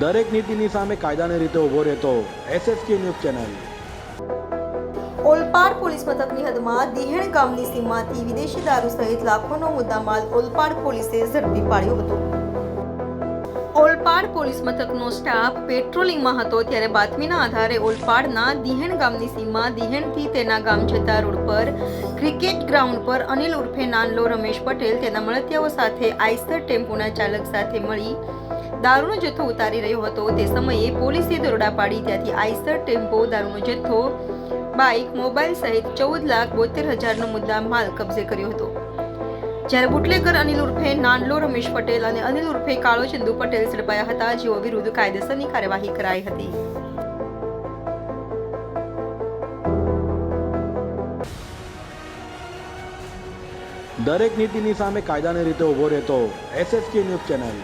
દરેક નીતિની સામે કાયદાની રીતે ઊભો રહેતો SSK news channel. Olpad police મથકની હદમાં દિહેણ ગામની સીમાથી વિદેશી દારૂ સહિત લાખોનો મુદ્દામાલ ઓલપાડ પોલીસે ઝડપી પાડ્યો હતો. ઓલપાડ પોલીસ મથકનો સ્ટાફ પેટ્રોલિંગમાં હતો ત્યારે બાતમીના આધારે ઓલપાડના દિહેણ ગામની સીમા દિહેણથી તેના ગામ જતા રોડ પર, ક્રિકેટ ગ્રાઉન્ડ પર અનિલ ઉર્ફે નાનલો રમેશ પટેલ તેના મળતિયાઓ સાથે આઈસર ટેમ્પોના ચાલક સાથે મળી દારૂનો જથ્થો ઉતારી રહ્યો હતો. તે સમયે પોલીસે દરોડા પાડી. ત્યાંથી આઈસર ટેમ્પો દારૂનો જથ્થો, બાઇક, મોબાઈલ સહિત ચૌદ લાખ બોતેર હજારનો મુદ્દા માલ કબજે કર્યો હતો. જ્યારે બુટલેકર અનિલ ઉર્ફે, નાનલો રમેશ પટેલ અને અનિલ ઉર્ફે કાળો ચંદુ પટેલ ઝડપાયા હતા, જેઓ વિરુદ્ધ કાયદેસરની કાર્યવાહી કરાઈ હતી. દરેક નીતિની સામે કાયદાની રીતે ઊભો રહેતો એસએસકે ન્યૂઝ ચેનલ.